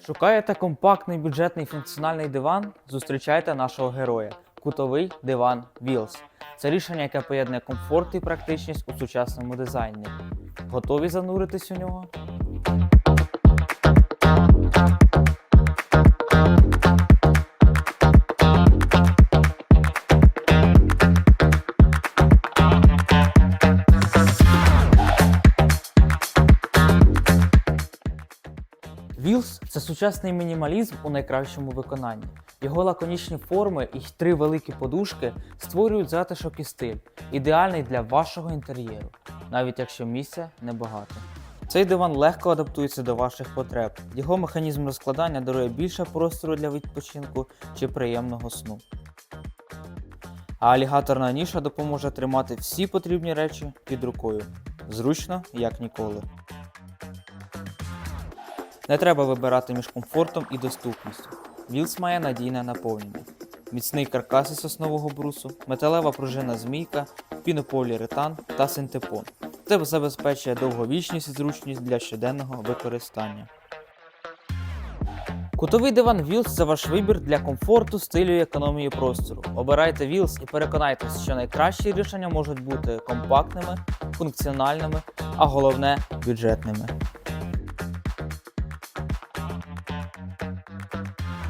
Шукаєте компактний бюджетний функціональний диван? Зустрічайте нашого героя кутовий диван Wheels. Це рішення, яке поєднує комфорт і практичність у сучасному дизайні. Готові зануритись у нього? Wheels – це сучасний мінімалізм у найкращому виконанні. Його лаконічні форми і три великі подушки створюють затишок і стиль, ідеальний для вашого інтер'єру, навіть якщо місця небагато. Цей диван легко адаптується до ваших потреб. Його механізм розкладання дарує більше простору для відпочинку чи приємного сну. А алігаторна ніша допоможе тримати всі потрібні речі під рукою. Зручно, як ніколи. Не треба вибирати між комфортом і доступністю. Вілс має надійне наповнення. Міцний каркас із соснового брусу, металева пружина змійка, пінополіуретан та синтепон. Це забезпечує довговічність і зручність для щоденного використання. Кутовий диван Wheels – це ваш вибір для комфорту, стилю і економії простору. Обирайте Wheels і переконайтеся, що найкращі рішення можуть бути компактними, функціональними, а головне бюджетними.